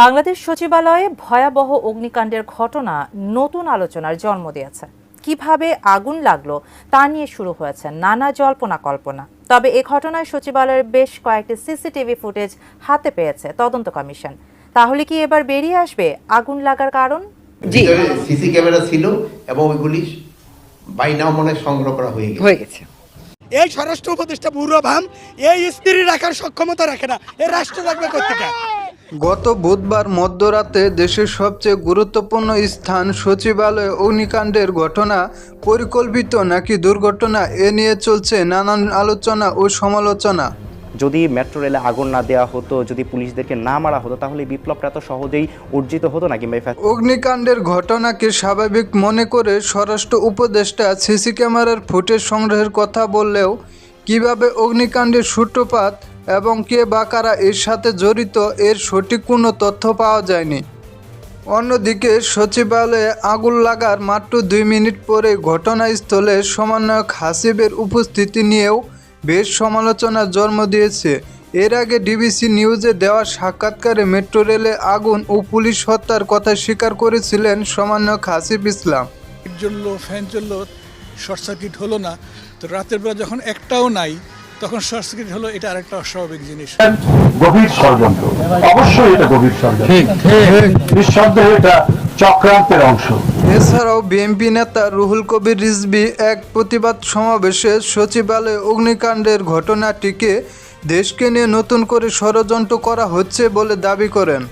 বাংলাদেশ সচিবালয়ে ভয়াবহ অগ্নিকাণ্ডের ঘটনা নতুন আলোচনার জন্ম দিয়েছে। কীভাবে আগুন লাগল তা নিয়ে শুরু হয়েছে নানা জল্পনা কল্পনা। তবে এ ঘটনায় সচিবালয়ের বেশ কয়েকটি সিসিটিভি ফুটেজ হাতে পেয়েছে তদন্ত কমিশন। তাহলে কি এবার বেরিয়ে আসবে আগুন লাগার কারণ? সিসি ক্যামেরা ছিল এবং ওইগুলি বাইনাও মনে সংগ্রহ করা হয়ে গেছে। হয়ে গেছে। এই স্বরাষ্ট্র উপদেষ্টা বুড়ো ভাম এই স্ত্রী রাখার সক্ষমতা রাখে না। এই রাষ্ট্র রাখবে কোথেকে গত বুধবার মধ্যরাতে দেশের সবচেয়ে গুরুত্বপূর্ণ স্থান সচিবালয়ে অগ্নিকাণ্ডের ঘটনা পরিকল্পিত নাকি দুর্ঘটনা এ নিয়ে চলছে নানান আলোচনা ও সমালোচনা। যদি মেট্রো রেলে আগুন না দেওয়া হতো যদি পুলিশদেরকে না মারা হতো তাহলে বিপ্লবটা তো সহজেই অর্জিত হতো না কিংবা অগ্নিকাণ্ডের ঘটনাকে স্বাভাবিক মনে করে স্বরাষ্ট্র উপদেষ্টা সিসি ক্যামেরার ফুটেজ সংগ্রহের কথা বললেও কীভাবে অগ্নিকাণ্ডের সূত্রপাত এবং কে বা কারা এর সাথে জড়িত, এর সঠিক কোনো তথ্য পাওয়া যায়নি। অন্যদিকে সচিবালয়ে আগুন লাগার মাত্র দুই মিনিট পরে ঘটনাস্থলে সমন্বয়ক হাসিবের উপস্থিতি নিয়েও বেশ সমালোচনার জন্ম দিয়েছে। এর আগে ডিবিসি নিউজে দেওয়া সাক্ষাৎকারে মেট্রো রেলে আগুন ও পুলিশ হত্যার কথা স্বীকার করেছিলেন সমন্বয়ক হাসিব ইসলাম। জ্বললো, ফ্যান জ্বললো, শর্ট সার্কিট হলো না। তো রাতের বেলা যখন একটাও নাই তখন শর্ট সার্কিট হলো এটা আরেকটা অস্বাভাবিক জিনিস। গভীর ষড়যন্ত্র। অবশ্যই এটা গভীর ষড়যন্ত্র। নিঃসন্দেহে এটা চক্রান্তের অংশ। এছাড়াও বিএনপি নেতা রুহুল কবির রিজভি এক প্রতিবাদ সমাবেশে সচিবালয়ে অগ্নিকাণ্ডের ঘটনাটিকে দেশকে নিয়ে নতুন করে ষড়যন্ত্র করা হচ্ছে বলে দাবি করেন।